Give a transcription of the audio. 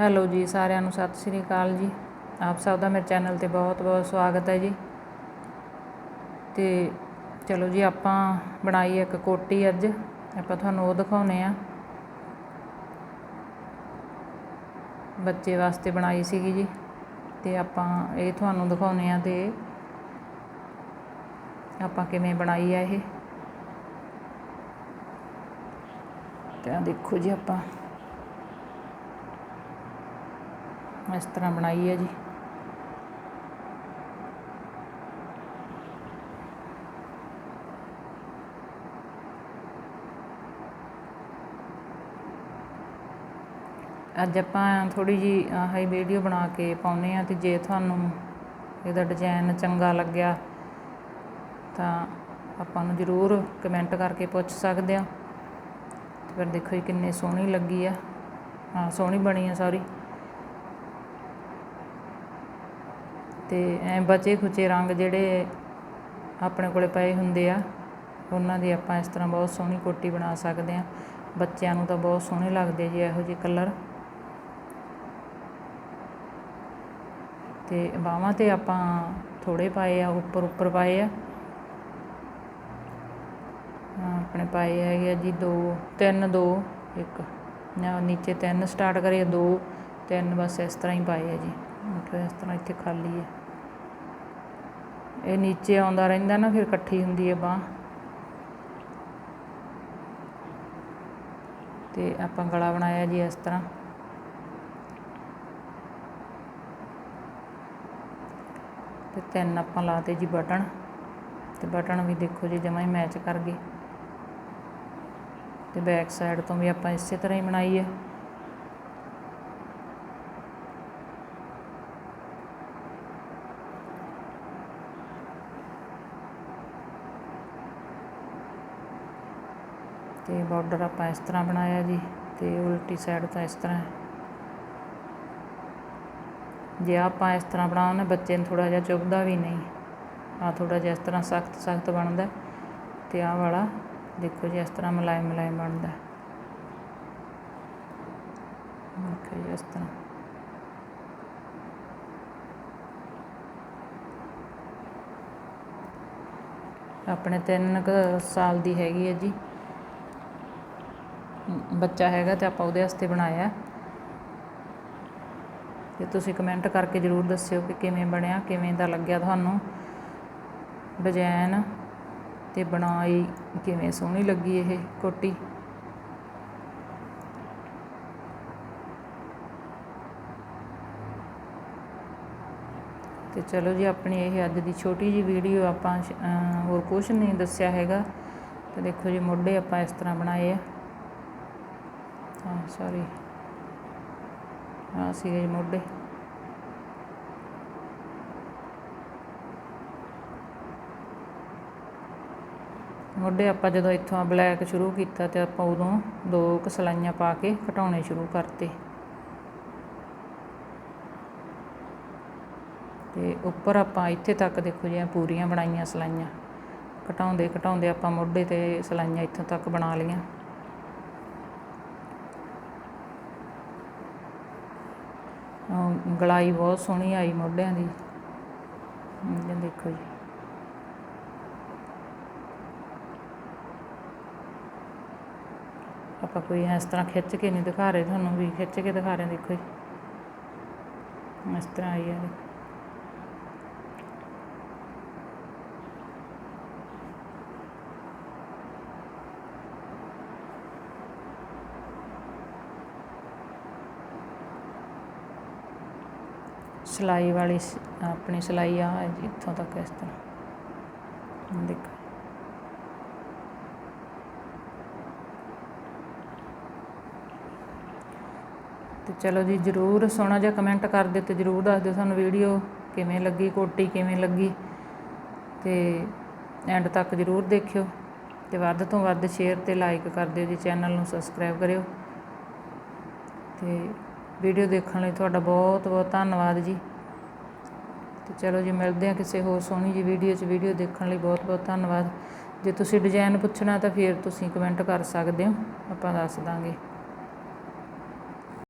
Hello ਜੀ, ਸਾਰਿਆਂ ਨੂੰ ਸਤਿ ਸ੍ਰੀ ਅਕਾਲ ਜੀ। ਆਪ ਸਭ ਦਾ ਮੇਰੇ ਚੈਨਲ ਤੇ ਬਹੁਤ-ਬਹੁਤ ਸਵਾਗਤ ਹੈ ਜੀ। ਤੇ ਚਲੋ ਜੀ, ਆਪਾਂ ਬਣਾਈ ਇੱਕ ਕੋਟੀ ਅੱਜ। ਆਪਾਂ ਤੁਹਾਨੂੰ ਉਹ ਦਿਖਾਉਨੇ ਆ। ਬੱਚੇ ਵਾਸਤੇ ਬਣਾਈ ਸੀਗੀ ਜੀ। ਤੇ ਆਪਾਂ ਇਹ ਤੁਹਾਨੂੰ ਦਿਖਾਉਨੇ ਆ ਤੇ ਆਪਾਂ ਕਿਵੇਂ ਬਣਾਈ ਆ ਇਹ। ਤਾਂ ਦੇਖੋ ਜੀ ਆਪਾਂ। ਇਸ ਤਰ੍ਹਾਂ ਬਣਾਈ ਹੈ ਜੀ। ਅੱਜ ਆਪਾਂ ਥੋੜੀ ਜੀ ਆਹ ਹੀ ਵੀਡੀਓ ਬਣਾ ਕੇ ਪਾਉਨੇ ਆ ਤੇ ਜੇ ਤੁਹਾਨੂੰ ਇਹਦਾ ਡਿਜ਼ਾਈਨ ਚੰਗਾ ਲੱਗਿਆ ਤਾਂ ਆਪਾਂ ਨੂੰ ਜ਼ਰੂਰ ਕਮੈਂਟ ਕਰਕੇ ਪੁੱਛ ਸਕਦੇ ਆ ਤੇ ਫਿਰ ਦੇਖੋ ਜੀ ਕਿੰਨੀ ਸੋਹਣੀ ਲੱਗੀ ਆ। ਹਾਂ ਸੋਹਣੀ ਬਣੀ ਆ ਸਾਰੀ। ਅਤੇ ਐਂ ਬਚੇ ਖੁਚੇ ਰੰਗ ਜਿਹੜੇ ਆਪਣੇ ਕੋਲ ਪਏ ਹੁੰਦੇ ਆ, ਉਹਨਾਂ ਦੀ ਆਪਾਂ ਇਸ ਤਰ੍ਹਾਂ ਬਹੁਤ ਸੋਹਣੀ ਕੋਟੀ ਬਣਾ ਸਕਦੇ ਹਾਂ। ਬੱਚਿਆਂ ਨੂੰ ਤਾਂ ਬਹੁਤ ਸੋਹਣੇ ਲੱਗਦੇ ਜੀ ਇਹੋ ਜਿਹੇ ਕਲਰ। ਅਤੇ ਬਾਹਾਂ ਤੇ ਆਪਾਂ ਥੋੜੇ ਪਾਏ ਆ, ਉੱਪਰ ਉੱਪਰ ਪਾਏ ਆ। ਆਪਣੇ ਪਾਏ ਹੈਗੇ ਆ ਜੀ 2 3 2 1 ਨਾ ਨੀਚੇ 3 ਸਟਾਰਟ ਕਰੇ 2 3 ਬਸ ਇਸ ਤਰ੍ਹਾਂ ਹੀ ਪਾਏ ਆ ਜੀ। ਮਤਲਬ ਇਸ ਤਰ੍ਹਾਂ ਇੱਥੇ ਖਾਲੀ ਹੈ। ਇਹ ਨੀਚੇ ਆਉਂਦਾ ਰਹਿੰਦਾ ਨਾ, ਫਿਰ ਇਕੱਠੀ ਹੁੰਦੀ ਹੈ ਬਾਹ। ਤੇ ਆਪਾਂ ਗਲਾ ਬਣਾਇਆ ਜੀ ਇਸ ਤਰ੍ਹਾਂ। ਤੇ ਤਿੰਨ ਆਪਾਂ ਲਾਤੇ ਜੀ ਬਟਨ। ਤੇ ਬਟਨ ਵੀ ਦੇਖੋ ਜੀ, ਜਮਾ ਹੀ ਮੈਚ ਕਰ ਗਏ। ਤੇ ਬੈਕ ਸਾਈਡ ਤੋਂ ਵੀ ਆਪਾਂ ਇਸੇ ਤਰ੍ਹਾਂ ਹੀ ਬਣਾਈ ਹੈ। ਅਤੇ ਬਾਰਡਰ ਆਪਾਂ ਇਸ ਤਰ੍ਹਾਂ ਬਣਾਇਆ ਜੀ ਅਤੇ ਉਲਟੀ ਸਾਈਡ ਤਾਂ ਇਸ ਤਰ੍ਹਾਂ। ਜੇ ਆਪਾਂ ਇਸ ਤਰ੍ਹਾਂ ਬਣਾਉਣਾ ਬੱਚੇ ਨੂੰ ਥੋੜਾ ਜਿਹਾ ਚੁੱਭਦਾ ਵੀ ਨਹੀਂ। ਆ ਥੋੜਾ ਜਿਹਾ ਇਸ ਤਰ੍ਹਾਂ ਸਖਤ ਸਖਤ ਬਣਦਾ ਤੇ ਆਹ ਵਾਲਾ ਦੇਖੋ ਜੀ ਇਸ ਤਰ੍ਹਾਂ ਮਲਾਈ ਮਲਾਈ ਬਣਦਾ। ਦੇਖੋ ਜੀ ਇਸ ਤਰ੍ਹਾਂ। ਆਪਣੇ 3 ਸਾਲ ਦੀ ਹੈਗੀ ਹੈ ਜੀ। ਬੱਚਾ ਹੈਗਾ ਤੇ ਆਪਾਂ ਉਹਦੇ ਵਾਸਤੇ ਬਣਾਇਆ। ਤੇ ਤੁਸੀਂ ਕਮੈਂਟ ਕਰਕੇ ਜਰੂਰ ਦੱਸਿਓ ਕਿ ਕਿਵੇਂ ਬਣਿਆ, ਕਿਵੇਂ ਦਾ ਲੱਗਿਆ ਤੁਹਾਨੂੰ। ਡਿਜ਼ਾਈਨ ਤੇ ਬਣਾਈ ਕਿਵੇਂ ਸੋਹਣੀ ਲੱਗੀ ਇਹ ਕੋਟੀ। ਤੇ ਚਲੋ ਜੀ, ਆਪਣੀ ਇਹ ਅੱਜ ਦੀ ਛੋਟੀ ਜੀ ਵੀਡੀਓ ਆਪਾਂ ਹੋਰ ਕੁਝ ਨਹੀਂ ਦੱਸਿਆ ਹੈਗਾ। ਤੇ ਦੇਖੋ ਜੀ, ਮੋਢੇ ਆਪਾਂ ਇਸ ਤਰ੍ਹਾਂ ਬਣਾਏ ਆ। ਹਾਂ ਸੌਰੀ ਆ ਸੀਗੇ ਮੋਢੇ। ਮੋਢੇ ਆਪਾਂ ਜਦੋਂ ਇੱਥੋਂ ਬਲੈਕ ਸ਼ੁਰੂ ਕੀਤਾ ਤੇ ਆਪਾਂ ਉਦੋਂ ਦੋ ਕੁ ਸਲਾਈਆਂ ਪਾ ਕੇ ਘਟਾਉਣੇ ਸ਼ੁਰੂ ਕਰਤੇ। ਤੇ ਉੱਪਰ ਆਪਾਂ ਇੱਥੇ ਤੱਕ ਦੇਖੋ ਜੀ ਪੂਰੀਆਂ ਬਣਾਈਆਂ ਸਲਾਈਆਂ। ਘਟਾਉਂਦੇ ਘਟਾਉਂਦੇ ਆਪਾਂ ਮੋਢੇ ਤੇ ਸਲਾਈਆਂ ਇੱਥੋਂ ਤੱਕ ਬਣਾ ਲਈਆਂ। ਗਲਾਈ ਬਹੁਤ ਸੋਹਣੀ ਆਈ ਮੋਢਿਆਂ ਦੀ। ਇਹ ਦੇਖੋ ਜੀ। ਆਪਾਂ ਕੋਈ ਇਸ ਤਰ੍ਹਾਂ ਖਿੱਚ ਕੇ ਨਹੀਂ ਦਿਖਾ ਰਹੇ ਤੁਹਾਨੂੰ ਵੀ, ਖਿੱਚ ਕੇ ਦਿਖਾ ਰਹੇ ਦੇਖੋ ਜੀ। ਇਸ ਤਰ੍ਹਾਂ ਆਈ ਆ। ਸਿਲਾਈ ਵਾਲੀ ਆਪਣੀ ਸਿਲਾਈ ਆ ਇੱਥੋਂ ਤੱਕ ਇਸ ਤਰ੍ਹਾਂ। ਦੇਖੋ। ਤੇ ਚਲੋ ਜੀ, ਜਰੂਰ ਸੋਹਣਾ ਜਿਹਾ ਕਮੈਂਟ ਕਰ ਦਿਓ ਤੇ ਜਰੂਰ ਦੱਸ ਦਿਓ ਸਾਨੂੰ ਵੀਡੀਓ ਕਿਵੇਂ ਲੱਗੀ, ਕੋਟੀ ਕਿਵੇਂ ਲੱਗੀ। ਤੇ ਐਂਡ ਤੱਕ ਜਰੂਰ ਦੇਖਿਓ। ਤੇ ਵੱਧ ਤੋਂ ਵੱਧ ਸ਼ੇਅਰ ਤੇ ਲਾਈਕ ਕਰ ਦਿਓ ਜੀ ਚੈਨਲ ਨੂੰ ਸਬਸਕ੍ਰਾਈਬ ਕਰਿਓ। ਤੇ ਵੀਡੀਓ ਦੇਖਣ ਲਈ ਤੁਹਾਡਾ ਬਹੁਤ ਬਹੁਤ ਧੰਨਵਾਦ ਜੀ। ਤੇ ਚਲੋ ਜੀ, ਮਿਲਦੇ ਹਾਂ ਕਿਸੇ ਹੋਰ ਸੋਹਣੀ ਜੀ ਵੀਡੀਓ 'ਚ। ਵੀਡੀਓ ਦੇਖਣ ਲਈ ਬਹੁਤ ਬਹੁਤ ਧੰਨਵਾਦ। ਜੇ ਤੁਸੀਂ ਡਿਜ਼ਾਈਨ ਪੁੱਛਣਾ ਤਾਂ ਫਿਰ ਤੁਸੀਂ ਕਮੈਂਟ ਕਰ ਸਕਦੇ ਹੋ। ਆਪਾਂ ਦੱਸ ਦਾਂਗੇ।